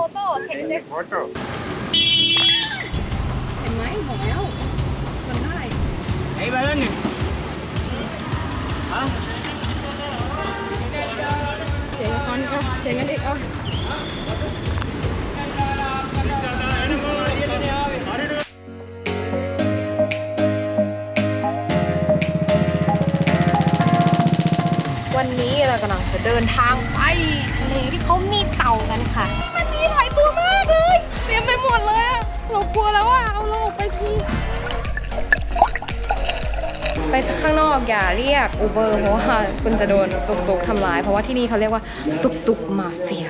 photo can you take Photo. เห็นไหมบอกแล้วจนได้ Hey, balon ni. Ha? เสียงกันก่อนเสียงกันอีกเอาวันนี้เรากำลังจะเดินทางไปทะเลที่เขามีเต่ากันค่ะ กลัวแล้วว่าเอาเราออกไปที ไปข้างนอกอย่าเรียกอูเบอร์เพราะว่าคุณจะโดนตุกตุกๆทำร้าย เพราะว่าที่นี่เขาเรียกว่าตุกตุกมาเฟีย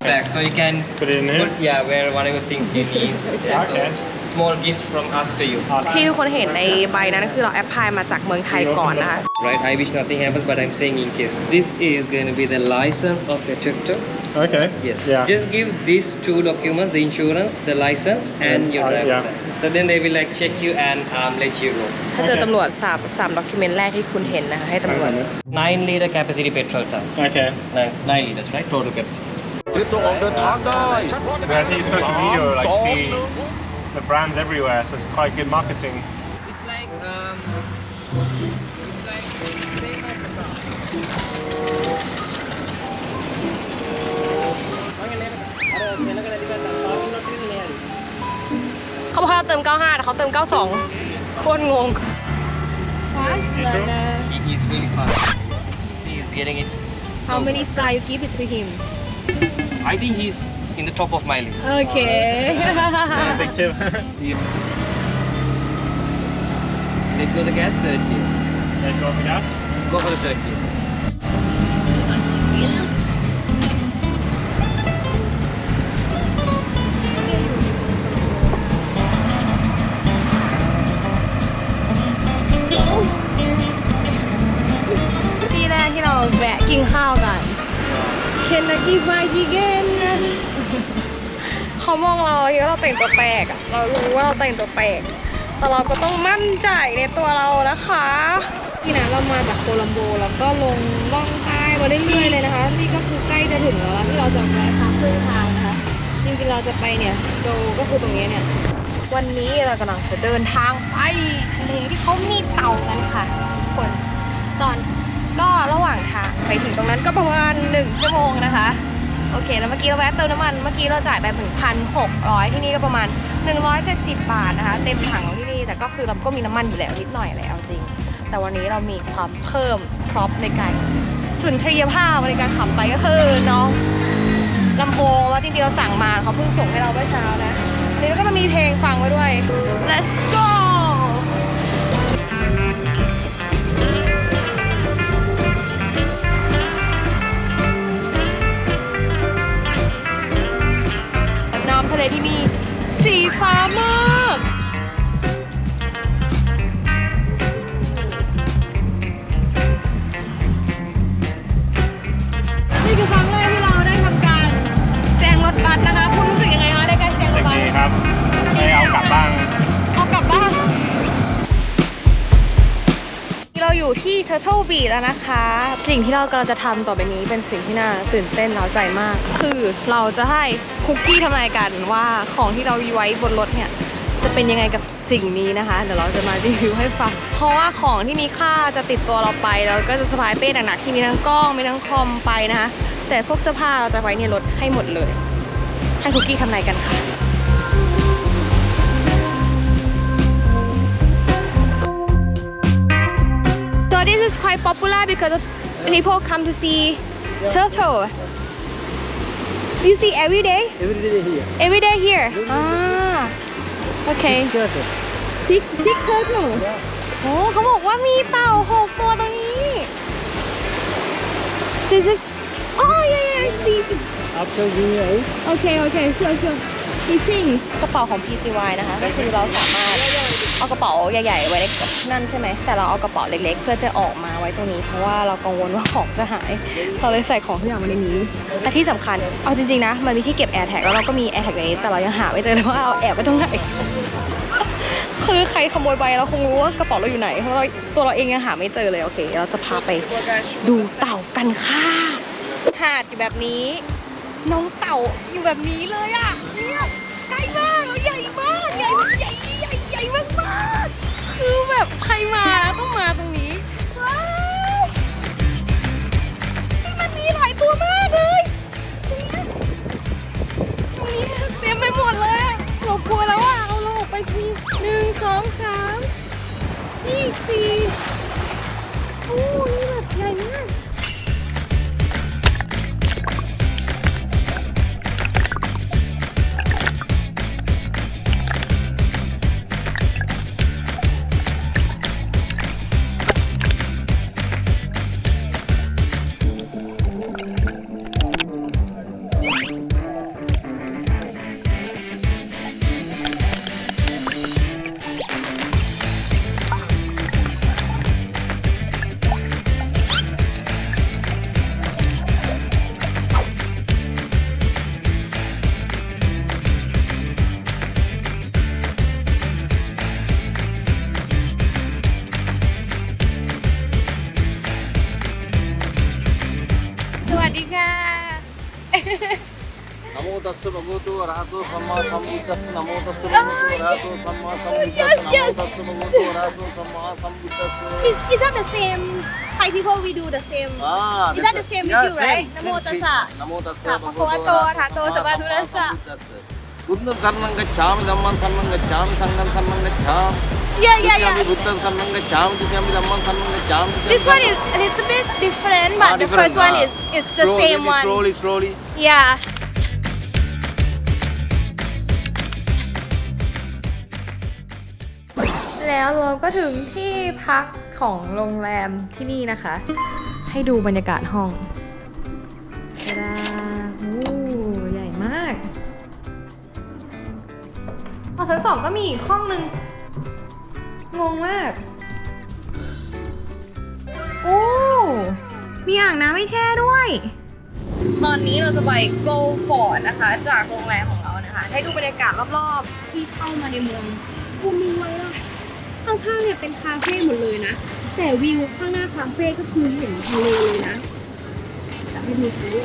Back, so you can Put it in here? put, yeah, wear whatever things you need. Yeah, So, okay. small gift from us to you. ที่ทุกคนเห็นในใบนั้นคือเราแอปพลายมาจากเมืองไทยก่อนนะคะ Right, I wish nothing happens, but I'm saying in case. This is going to be the license of your tuk-tuk. Okay. Yes. Yeah. Just give these two documents, the insurance, the license, and Yeah. your Uh, driver's yeah. license. So then they will like check you and um, let you go. ถ้าเจอตำรวจสามสามด็อกิเมนต์แรกที่คุณเห็นนะคะให้ตำรวจ Nine liter capacity petrol tank. Okay. Nine, nine liters, right? Total capacity. เตรียมตัวออกเดินทางได้ Yeah, I think social media or สอง like ห see นึ่ง the brands everywhere, so it's quite good marketing. It's like um, it's like playing off the ground. He เขาบอกให้เราเติม 95 แต่เขาเติม 92 โคตรงง is really fast. See, he's getting it. How So, many star you give it to him I think he's in the top of my list. โอเค Big tip. Let's go the gas 30. yeah, go for that. Go for the 30. ที่แรกที่เราแวะกิ นข้าวกันเคนนากิฟากิเกนเขามองเราที่เราแต่งตัวแปลกอะเรารู้ว่าเราแต่งตัวแปลก แต่เราก็ต้องมั่นใจในตัวเรานะคะที่นะเรามาจากโคลัมโบแล้วก็ลงล่องใต้มาเรื่อยๆเลยนะคะ นี่ก็คือใกล้จะถึงแล้วล่ะที่เราจะแวะพักครึ่งทางนะคะ จริงๆเราจะไปเนี่ยโดก็คือตรงนี้เนี่ยวันนี้เรากำลังจะเดินทางไปทะเลที่เขามีเต่ากันค่ะทุกคนตอนก็ระหว่างทางไปถึงตรงนั้นก็ประมาณ1ชั่วโมงนะคะ โอเค แล้วเมื่อกี้เราแวะเติมน้ำมัน เมื่อกี้เราจ่ายไปถึงพันหกร้อยที่นี่ก็ประมาณ 170 บาทนะคะ เต็มถังที่นี่ แต่ก็คือเราก็มีน้ำมันอยู่แล้วนิดหน่อยแหละเอาจริง แต่วันนี้เรามีความเพิ่มพร็อพในการสุนทรียภาพในการขับไปก็คือน้องลำโพงว่าจริงๆเราสั่งมาเขาเพิ่งส่งให้เราเมื่อเช้านะทีนี้ก็จะมีเพลงฟังไว้ด้วย let's go เลที่นี่ สีฟ้ามากนี่คือครั้งแรกที่เราได้ทำการแซงรถบัสนะคะ คุณรู้สึกยังไงคะได้การแซงรถบัส ดีครับได้เอากลับบ้าง เราอยู่ที่ Turtle Beach แล้วนะคะ สิ่งที่เรากำลังจะทำต่อไปนี้เป็นสิ่งที่น่าตื่นเต้นเร้าใจมาก คือเราจะให้คุกกี้ทำนายกันว่าของที่เราไว้บนรถเนี่ยจะเป็นยังไงกับสิ่งนี้นะคะ เดี๋ยวเราจะมารีวิวให้ฟัง เพราะว่าของที่มีค่าจะติดตัวเราไป เราก็จะสะพายเป้หนักๆที่มีทั้งกล้องมีทั้งคอมไปนะคะ แต่พวกเสื้อผ้าเราจะไว้ในรถให้หมดเลย ให้คุกกี้ทำนายกันค่ะ this is quite popular because of people come to see turtle. You see every day? Every day here. Every day here. Ah. Okay. Six turtle. Six six turtle. โอ้เขาบอกว่ามีเต่าหกตัวตรงนี้ This is Oh yeah yeah I see After we out, Okay okay sure sure He fish กระเป๋าของ PGY นะคะ ก็คือเราสามารถ เอากระเป๋าใหญ่ๆไว้ในนั่นใช่ไหมแต่เราเอากระเป๋าเล็ก ๆ เพื่อจะออกมาไว้ตรงนี้ เพราะว่าเรากังวลว่าของจะหาย เราเลยใส่ของทุกอย่างไว้ในนี้และที่สำคัญ เอาจริงๆนะ มันมีที่เก็บ AirTag แล้วเราก็มี AirTag ในนี้แต่เรายังหาไม่เจอเลยว่าเอาแอบไว้ตรงไหนคือใครขโมยไปเราคงรู้ว่ากระเป๋าเราอยู่ไหนเพราะเราตัวเราเองยังหาไม่เจอเลยโอเค เราจะพาไปดูเต่ากันค่ะหาดอยู่แบบนี้ น้องเต่าอยู่แบบนี้เลยอะเนี่ย คือแบบใครมานะต้องมาตรงนี้ ว้าวมันมีหลายตัวมากเลยตรงนี้เต็มไปหมดเลยอะเรากลัวแล้วอะเอาเราออกไปทีหนึ่งสองสามนี่สี่ ตอะระหะโตสัมมาสัมพุทธัสสะ Is, is that the same Thai people we do the same Ah, Is that the same with you, right? Namo tassa. Namo tassa. Sa bhagavato arahato samma tassa. Buddham sarnam gacchami, dhammam sarnam gacchami, sangham sarnam gacchami. Yeah yeah Dutiyampi yeah buddham sarnam gacchami, dutiyampi dhammam sarnam gacchami. This one is it's a bit different but Ah, the different, first one ah. is is the Slowly, same one Slowly, slowly. Yeah แล้วเราก็ถึงที่พักของโรงแรมที่นี่นะคะ ให้ดูบรรยากาศห้องตาดาโอ้ใหญ่มากอ๋อชั้นสองก็มีอีกห้องหนึ่ง งงมาก โอ้ มีอ่างน้ำให้แช่ด้วย ตอนนี้เราจะไป Go Fort นะคะ จากโรงแรมของเรานะคะ ให้ดูบรรยากาศรอบๆ ที่เข้ามาในเมืองกูมีไว้อะข้างๆเนี่ยเป็นคาเฟ่หมดเลยนะ แต่วิวข้างหน้าคาเฟ่ก็คือเห็นทะเลเลยนะจะให้ดูทะเล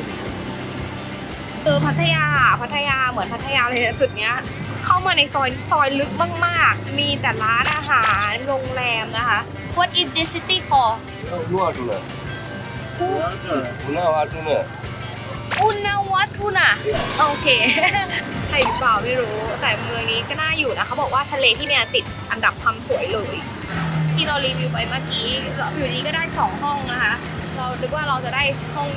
เออพัทยา พัทยาเหมือนพัทยาเลยนะจุดเนี้ย เข้ามาในซอยซอยลึกมากๆ มีแต่ร้านอาหารโรงแรมนะคะ What is this city called Nuaduna. Nuaduna. อุณวัฒนะโอเค ใช่หรือเปล่าไม่รู้ แต่เมืองนี้ก็น่าอยู่นะเขาบอกว่าทะเลที่เนี่ยติดอันดับความสวยเลย ที่เรารีวิวไปเมื่อกี้อยู่ดีก็ได้สองห้องนะคะ เราคิดว่าเราจะได้ห้อง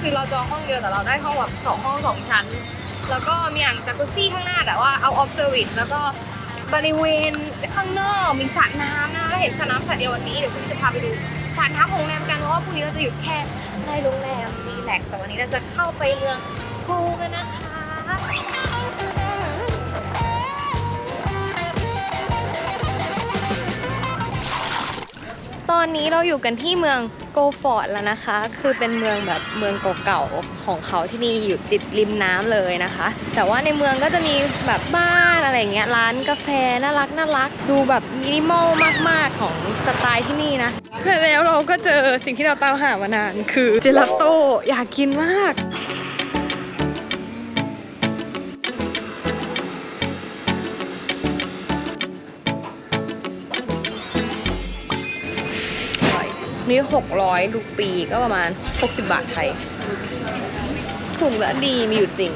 คือเราจองห้องเดียวแต่เราได้ห้องแบบสองห้องสองชั้น แล้วก็มีอ่างจากุซี่ข้างหน้าแต่ว่าเอาออฟเซอร์วิสแล้วก็บริเวณข้างนอกมีสระน้ำนะแล้วเห็นสระน้ำสระเดียววันนี้เดี๋ยวคุณจะพาไปดูสระน้ำของโรงแรมกันเพราะว่าพรุ่งนี้เราจะอยู่แค่ในโรงแรมรีแลกซ์แต่วันนี้เราจะเข้าไปเมืองกูกันนะคะ ตอนนี้เราอยู่กันที่เมืองโกฟอร์ดแล้วนะคะ คือเป็นเมืองแบบเมืองเก่าๆของเขาที่นี่อยู่ติดริมน้ำเลยนะคะ แต่ว่าในเมืองก็จะมีแบบบ้านอะไรเงี้ยร้านกาแฟน่ารักน่ารัก ดูแบบมินิมอลมากๆของสไตล์ที่นี่นะแล้วเราก็เจอสิ่งที่เราตามหามานาน คือเจลาโต้อยากกินมาก นี่600รูปีก็ประมาณ 60 บาทไทยถูกและดีมีอยู่จริง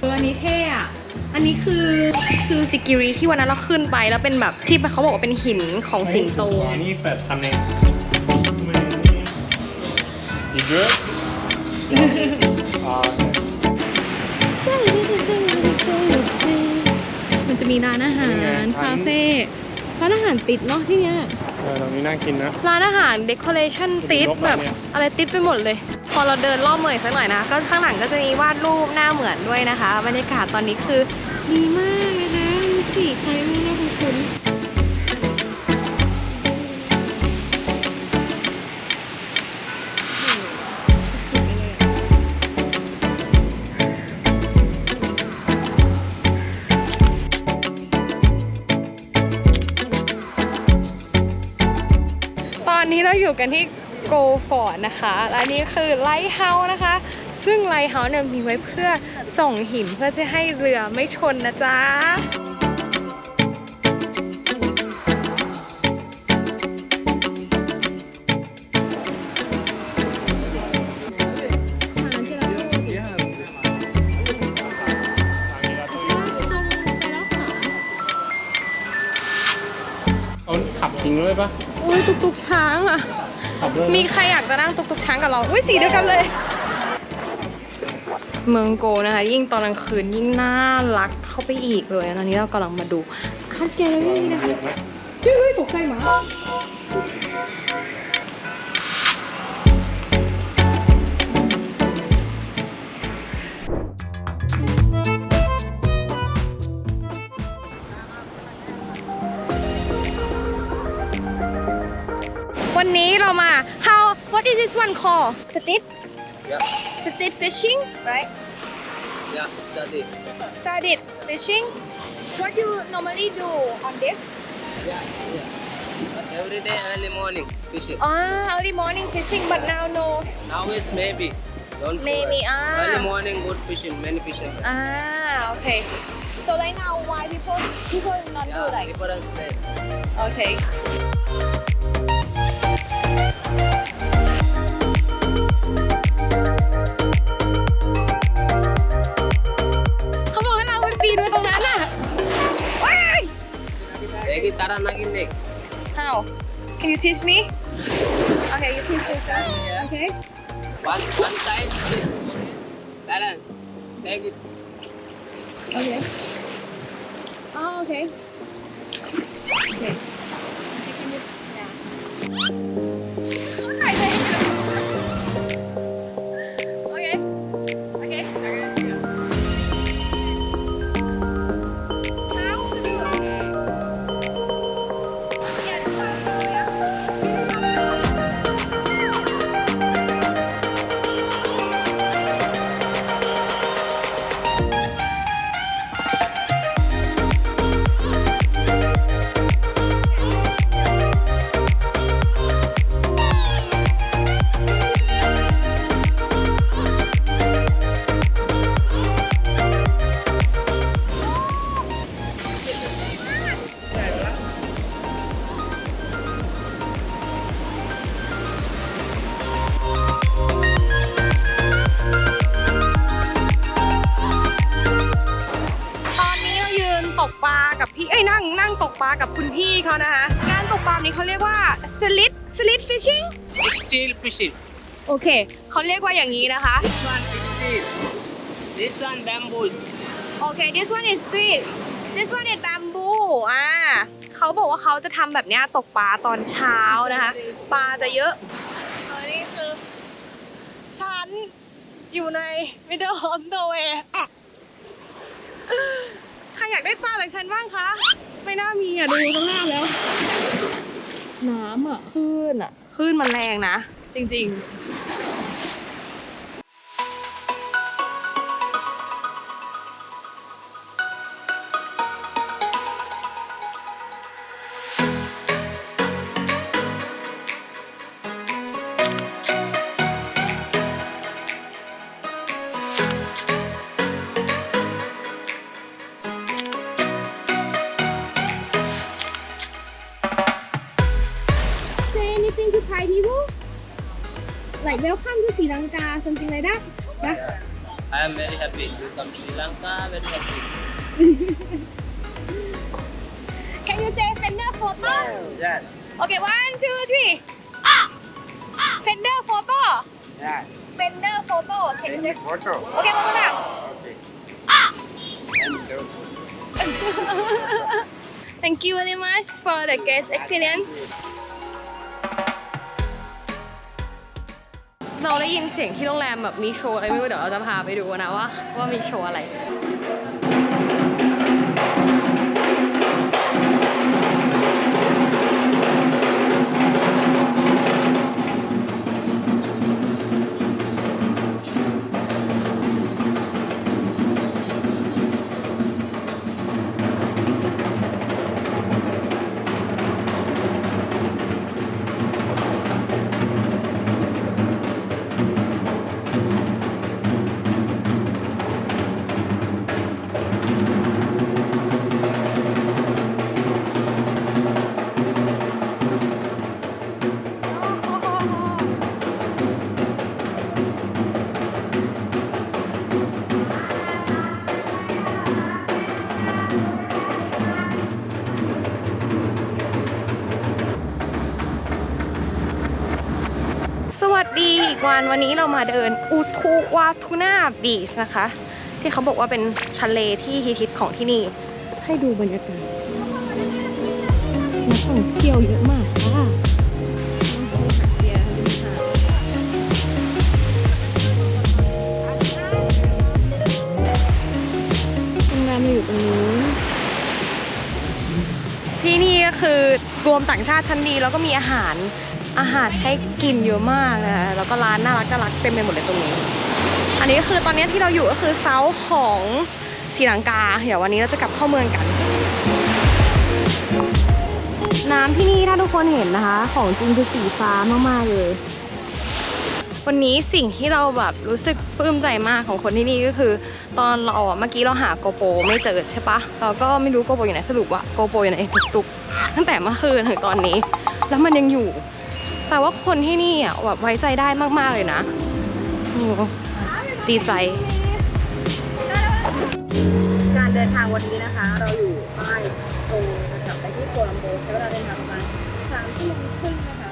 เอออันนี้เท่อะอันนี้คือคือซิกิริที่วันนั้นเราขึ้นไปแล้วเป็นแบบที่เขาบอกว่าเป็นหินของสิงโต อันนี้เปิดทำเอง You good? อ่า มันจะมีร้านอาหาร คาเฟ่ร้านอาหารติดเนาะที่เนี้ยเออตรงนี้น่ากินนะ ร้านอาหารเดคอเรชันติดยกแบแบบบเนี่ยอะไรติดไปหมดเลย พอเราเดินรอบเมืองอีกสักหน่อยนะ ก็ข้างหลังก็จะมีวาดรูปหน้าเหมือนด้วยนะคะ บรรยากาศตอนนี้คือดีมากนะคะดูสิใครไม่น่าคุ้น อยู่กันที่โกฟอร์ดนะคะและอันนี้คือไลท์เฮาส์นะคะ ซึ่งไลท์เฮาส์เนี่ยมีไว้เพื่อส่งหินเพื่อจะให้เรือไม่ชนนะจ๊ะเขาขับจริงด้วยปะโอ้ยตุกตุกช้างอะ ขับเลยมีใครอยากจะนั่งตุกตุกช้างกับเรา อุ้ยสีเดียวกันเลย เมืองโกนะคะ ยิ่งตอนกลางคืนยิ่งน่ารักเข้าไปอีกเลย ตอนนี้เรากำลังมาดูอาร์ตแกลเลอรี่นะคะเฮ้ยตกใจหมา วันนี้เรามา how what is this one called street Yeah, street fishing right yeah, Shadi. Studied fishing. What you normally do on this? Yeah, yeah. But every day early morning fishing. Ah, early morning fishing, but now no. Now it's maybe. Don't go Maybe, early. ah. Early morning good fishing, many fishing. Ah, okay. So right now, why people people not do Yeah, like? different place. Okay. เขาบอกให้เราไปปีนไว้ตรงนั้นน่ะว้าย Lagi tara naging leg. How? Can you teach me? Okay, you teach me. Okay. One one side. Okay. Balance. Take it. Okay. Oh, okay. Okay. Okay. Steel fishing. โอเค เขาเรียกว่าอย่างนี้นะคะ This one is steel. This one bamboo. โอเค this one is street this one is bamboo อ่าเขาบอกว่าเขาจะทำแบบเนี้ยตกปลาตอนเช้านะคะ ปลาจะเยอะอันนี้คือฉันอยู่ใน middle of nowhere ใครอยากได้ปลาแบบฉันบ้างคะ ไม่น่ามีอะ ดูตรงหน้าแล้ว น้ำอะคลื่นอะคลื่นมันแรงนะ จริง ๆ Can you say Fender photo? Yes. Okay, one, two, three. Ah! Ah! Fender photo. Yeah. Fender photo. Can you say? Photo. Okay, one more time. Okay. Ah! Thank you very much for the guest experience. เราได้ยินเสียงที่โรงแรมแบบมีโชว์อะไรไม่รู้เดี๋ยวเราจะพาไปดูนะว่าว่ามีโชว์อะไร วันวันนี้เรามาเดินอุทุวาทูน่าบีชนะคะ ที่เขาบอกว่าเป็นทะเลที่ฮิตๆของที่นี่ ให้ดูบรรยากาศนักท่องเที่ยวเยอะมากค่ะโรงแรมอยู่ตรงนู้นที่นี่ก็คือรวมต่างชาติชั้นดีแล้วก็มีอาหาร อาหารให้กินเยอะมากนะแล้วก็ร้านน่ารักน่ารักเต็มไปหมดเลยตรงนี้ อันนี้ก็คือตอนนี้ที่เราอยู่ก็คือเซาของศรีลังกา เดี๋ยววันนี้เราจะกลับเข้าเมืองกัน น้ำที่นี่ถ้าทุกคนเห็นนะคะ ของจริงคือสีฟ้ามากๆเลย วันนี้สิ่งที่เราแบบรู้สึกปลื้มใจมากของคนที่นี่ก็คือ ตอนเราอะเมื่อกี้เราหาโกโปรไม่เจอใช่ปะเราก็ไม่รู้โกโปรอยู่ไหนสรุปว่าโกโปรอยู่ไหนตุกๆตั้งแต่เมื่อคืนถึงตอนนี้ แล้วมันยังอยู่ แปลว่าคนที่นี่อะแบบไว้ใจได้มาก ๆ เลยนะโอ้ดีใจ การเดินทางวันนี้นะคะ เราอยู่ใต้ตรงกลับไปที่โคลัมโบใช้เวลาเดินทางประมาณสามชั่วโมงครึ่งนะคะ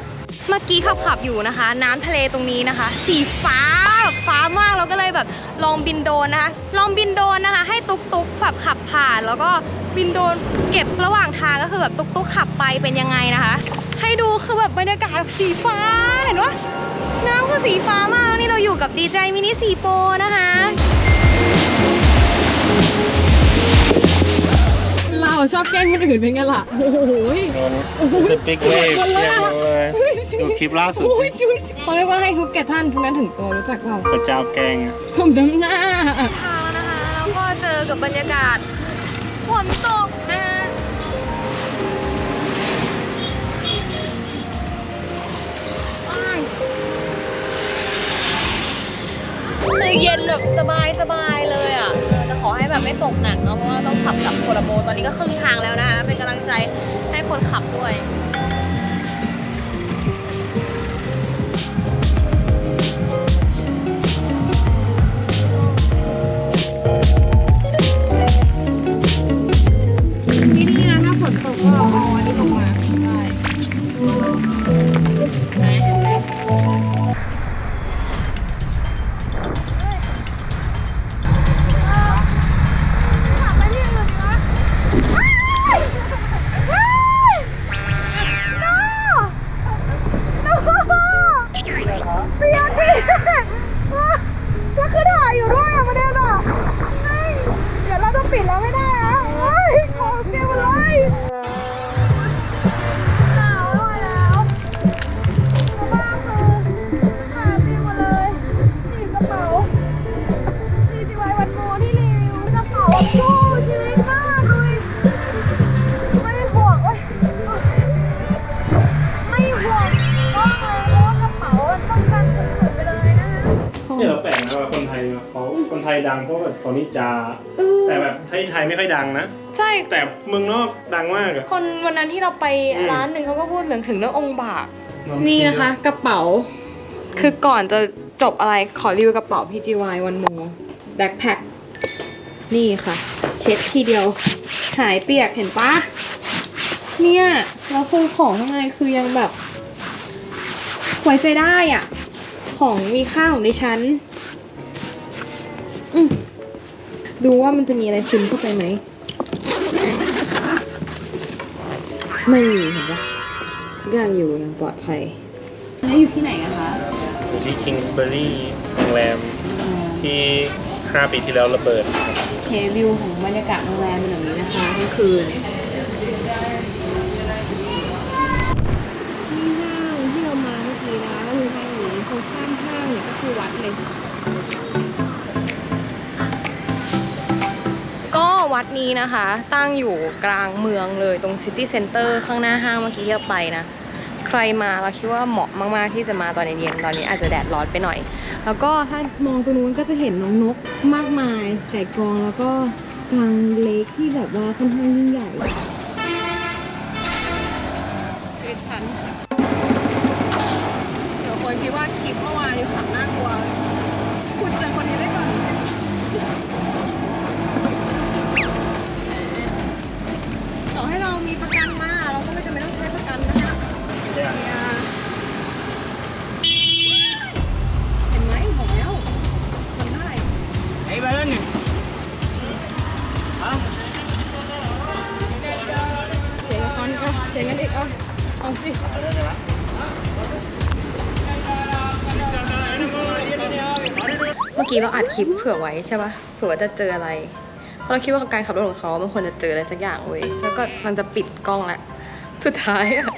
เมื่อกี้ขับขับๆอยู่นะคะ น้ำทะเลตรงนี้นะคะ สีฟ้าแบบฟ้ามากเราก็เลยแบบลองบินโดรนนะคะ ลองบินโดรนนะคะ ให้ตุ๊กตุ๊กแบบขับผ่าน แล้วก็บินโดรนเก็บระหว่างทางก็คือแบบตุ๊กตุ๊กขับไปเป็นยังไงนะคะ ให้ดูคือแบบบรรยากาศสีฟ้าเห็นปะน้ำคือสีฟ้ามากนี่เราอยู่กับดีใจมินิสีโปนะคะเราชอบแกล้งคนอื่นเป็นไงล่ะ โอ้โห The Big Wave คนละเรียกเลยดูคลิปล่าสุดสิเขาเรียกว่าให้ทุกแก่ท่านทุกนั้นถึงตัวรู้จักเปล่าพระเจ้าแกล้งอะสมน้ำหน้าทางแล้วนะคะ แล้วก็เจอกับบรรยากาศฝนตกนะ คือเย็นแบบสบายสบายเลยอะเออแต่ขอให้แบบไม่ตกหนักเนาะเพราะว่าต้องขับกลับโคลาโบตอนนี้ก็ครึ่งทางแล้วนะคะเป็นกำลังใจให้คนขับด้วยที่นี่นะถ้าฝนตกก็เอาอันนี้ลงมาได้ไหนเห็นไหม แต่เมืองนอกดังมากอะคนวันนั้นที่เราไปอืมร้านหนึ่งเขาก็พูดเรื่องถึงเรื่ององค์บากเอะนี่นะคะ กระเป๋า คือก่อนจะจบอะไรขอรีวิวกระเป๋า PGY วันโมแบ็คแพ็คนี่ค่ะ เช็ดทีเดียว หายเปียกเห็นปะเนี่ยแล้วคือของข้างในคือยังแบบไว้ใจได้อะ ของมีค่าของดิฉัน อืมดูว่ามันจะมีอะไรซึมเข้าไปไหม ไม่มีเห็นปะทุกอย่างอยู่อย่างปลอดภัย แล้วอยู่ที่ไหนกันคะอยู่ที่ Kingsbury โรงแรมที่ 5 ปีที่แล้วระเบิดเควิวของบรรยากาศโรงแรมเป็นแบบนี้นะคะทั้งคืน นี้นะคะ ตั้งอยู่กลางเมืองเลยตรงซิตี้เซ็นเตอร์ข้างหน้าห้างเมื่อกี้ที่เราไปนะ ใครมาเราคิดว่าเหมาะมาก ๆ ที่จะมาตอนเย็นๆตอนนี้อาจจะแดดร้อนไปหน่อย แล้วก็ถ้ามองตรงนู้นก็จะเห็นน้องนกมากมายไก่กองแล้วก็กลางเลคที่แบบว่าค่อนข้างยิ่งใหญ่ คลิปเผื่อไว้ใช่ปะเผื่อว่าจะเจออะไร เพราะเราคิดว่าการขับรถของเขามันควรจะเจออะไรสักอย่างเว้ย แล้วก็มันจะปิดกล้องแหละ สุดท้ายอะ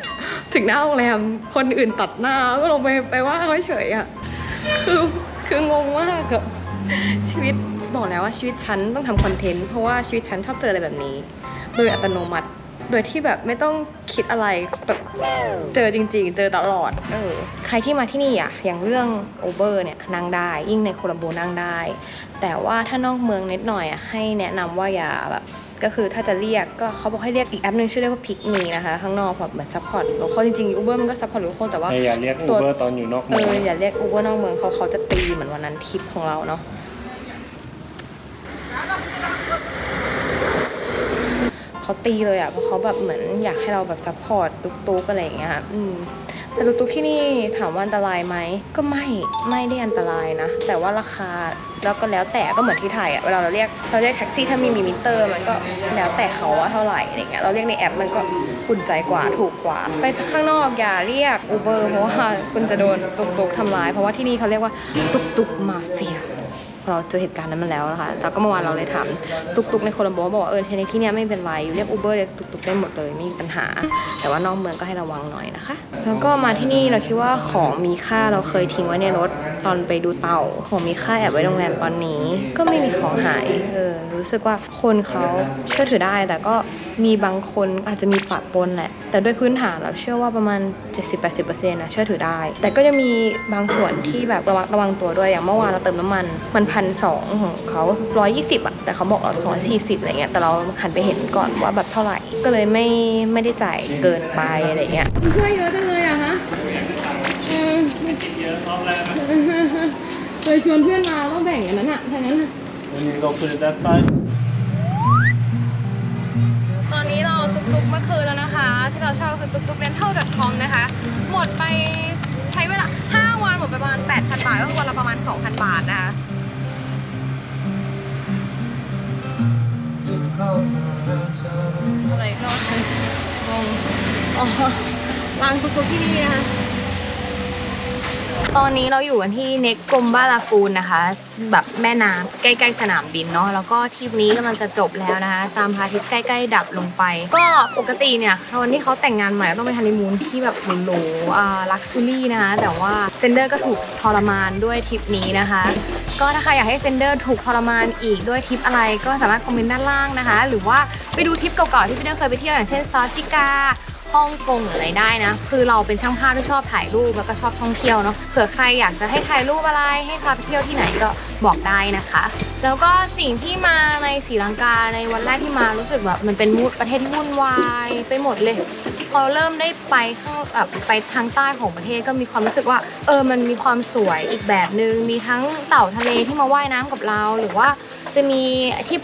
ถึงหน้าโรงแรม คนอื่นตัดหน้าก็ลงไปไปว่าเขาเฉยอะคือคืองงมากอะชีวิตบอกแล้วว่าชีวิตฉันต้องทำคอนเทนต์เพราะว่าชีวิตฉันชอบเจออะไรแบบนี้ โดยอัตโนมัติ ดยที่แบบไม่ต้องคิดอะไรแบบเจอจริง ๆ เจอตลอดเออใครที่มาที่นี่อะอย่างเรื่อง Uber เนี่ยนั่งได้ ยิ่งในโคลัมโบนั่งได้ แต่ว่าถ้านอกเมืองนิดหน่อยอะให้แนะนำว่าอย่าแบบก็คือถ้าจะเรียกก็เขาบอกให้เรียกอีกแอปหนึงชื่อเรียกว่าพิกมีนะคะ ข้างนอกแบบเหมือนซัพพอร์ตโลคอลจริงๆ Uber มันก็ซัพพอร์ตโลคอลแต่ว่าให้อย่าเรียกอูตัวเบอร์ตอนอยู่นอกเอเมืองออย่าเรียก Uber นอกเมืองเขาเขาจะตีเหมือนวันนั้นทริปของเราเนาะ เขาตีเลยอะเพราะเขาแบบเหมือนอยากให้เราแบบซัพพอร์ตตุ๊กๆอะไรอย่างเงี้ยค่ะอืมแต่ตุ๊กๆที่นี่ถามว่าอันตรายไหมก็ไม่ไม่ได้อันตรายนะ แต่ว่าราคาแล้วก็แล้วแต่ก็เหมือนที่ไทยอะเวลาเราเรียกเราเรียกแท็กซี่ถ้ามีมีมิเตอร์มันก็แล้วแต่เขาว่าเท่าไหร่อะไรเงี้ยเราเรียกในแอปมันก็อุ่นใจกว่าถูกกว่า ไปข้างนอกอย่าเรียกอูเบอร์เพราะว่าคุณจะโดนตุกๆทำร้าย เพราะว่าที่นี่เขาเรียกว่าตุกๆมาเฟีย เราเจอเหตุการณ์นั้นมาแล้วนะคะแต่ก็เมื่อวานเราเลยถามตุกๆในโคลัมโบบอกว่าเออในที่เนี้ยไม่เป็นไรอยู่เรียกอูเบอร์เรียกตุกๆได้หมดเลยไม่มีปัญหา แต่ว่านอกเมืองก็ให้ระวังหน่อยนะคะ แล้วก็มาที่นี่เราคิดว่าของมีค่าเราเคยทิ้งไว้ในรถตอนไปดูเต่า ของมีค่าแอบไว้โรงแรมตอนนี้ ก็ไม่มีของหายเออรู้สึกว่าคนเขาเชื่อถือได้ แต่ก็มีบางคนอาจจะมีปะปนแหละ แต่ด้วยพื้นฐานเราเชื่อว่าประมาณ 70-80%นะเชื่อถือได้ แต่ก็จะมีบางส่วนที่แบบระวังระวังตัวด้วยอย่างเมื่อวานเราเติมน้ำมันมันพันสองของเขาร้อยยี่สิบอะแต่เขาบอกเราสองสี่สิบอะไรเงี้ยแต่เราหันไปเห็นก่อนว่าแบบเท่าไหร่ก็เลยไม่ไม่ได้จ่ายเกินไปอะไรเงี้ยช่วยเยอะจังเลยอะฮะเยอะรอบแรกนะเลยชวนเพื่อนมาต้องแบ่งกันนั้นอะถ้างั้น When you go to that side ตอนนี้เราตุกตุกๆมาคืนแล้วนะคะ ที่เราเช่าคือตุกตุก rental.com นะคะ หมดไปใช้เวลา 5 วันหมดไปประมาณ 8,000 บาท ก็คือวันละประมาณ 2,000 บาทนะคะ อะไรก็งงอ๋อร้างตุ๊กตุกที่นี่นะคะ ตอนนี้เราอยู่กันที่เน็กกรมบ้าลากูนนะคะ แบบแม่น้ำใกล้ๆสนามบินเนาะแล้วก็ทริปนี้กำลังจะจบแล้วนะคะ ตามพาทิตย์ใกล้ๆดับลงไป ก็ปกติเนี่ยวันที่เขาแต่งงานใหม่ต้องไปฮันนีมูนที่แบบหรูๆอ่าลักซ์ซูรี่นะคะแต่ว่าเฟนเดอร์ก็ถูกทรมานด้วยทริปนี้นะคะ ก็ถ้าใครอยากให้เฟนเดอร์ถูกทรมานอีกด้วยทริปอะไรก็สามารถคอมเมนต์ด้านล่างนะคะ หรือว่าไปดูทริปเก่าๆที่พี่เดอร์เคยไปเที่ยวอย่างเช่นซาติกา ฮ่องกงหรืออะไรได้นะ คือเราเป็นช่างภาพที่ชอบถ่ายรูปแล้วก็ชอบท่องเที่ยวเนาะเผื่อใครอยากจะให้ถ่ายรูปอะไรให้พาไปเที่ยวที่ไหนก็บอกได้นะคะ แล้วก็สิ่งที่มาในศรีลังกาในวันแรกที่มารู้สึกแบบมันเป็นมูดประเทศที่วุ่นวายไปหมดเลยพอเริ่มได้ไปข้างแบบไปทางใต้ของประเทศก็มีความรู้สึกว่า เออมันมีความสวยอีกแบบหนึง่งมีทั้งเต่าทะเลที่มาว่ายน้ำกับเรา หรือว่าจะมีที่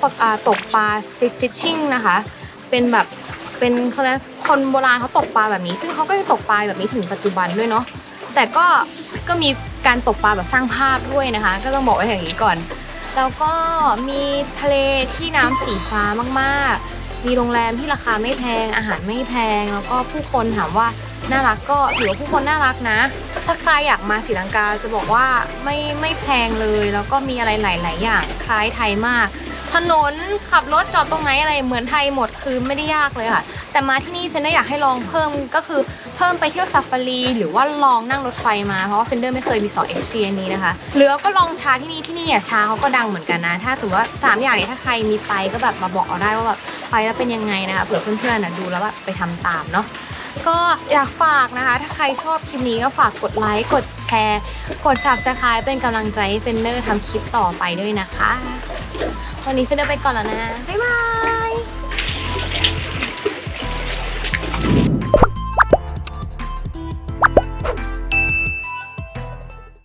ตกปลา stick fishing นะคะ เป็นแบบ เป็นเขาเรียกคนโบราณเขาตกปลาแบบนี้ ซึ่งเขาก็ยังตกปลาแบบนี้ถึงปัจจุบันด้วยเนาะแต่ก็ก็มีการตกปลาแบบสร้างภาพด้วยนะคะ ก็ต้องบอกไว้อย่างนี้ก่อน แล้วก็มีทะเลที่น้ำสีฟ้ามากๆ มีโรงแรมที่ราคาไม่แพงอาหารไม่แพง แล้วก็ผู้คนถามว่าน่ารักก็ถือว่าผู้คนน่ารักนะ ถ้าใครอยากมาศรีลังกาจะบอกว่าไม่ไม่แพงเลย แล้วก็มีอะไรหลาย ๆ อย่างคล้ายไทยมาก ถนนขับรถจอดตรงไหนอะไรเหมือนไทยหมดคือไม่ได้ยากเลยค่ะ แต่มาที่นี่เฟนเดอร์อยากให้ลองเพิ่มก็คือเพิ่มไปเที่ยวซาฟารีหรือว่าลองนั่งรถไฟมาเพราะว่าเฟนเดอร์ไม่เคยมี2 experience นี้นะคะหรือก็ลองชาที่นี่ที่นี่อะชาเขาก็ดังเหมือนกันนะ ถ้าถือว่าสามอย่างนี้ถ้าใครมีไปก็แบบมาบอกเราได้ว่าแบบไปแล้วเป็นยังไงนะคะเผื่อเพื่อนๆนะดูแล้วแบบไปทำตามเนาะก็อยากฝากนะคะ ถ้าใครชอบคลิปนี้ก็ฝากกดไลค์กดแชร์ กด subscribe เป็นกำลังใจให้เฟนเนอร์ทำคลิปต่อไปด้วยนะคะ วันนี้เสนอไปก่อนแล้วนะ บ๊ายบาย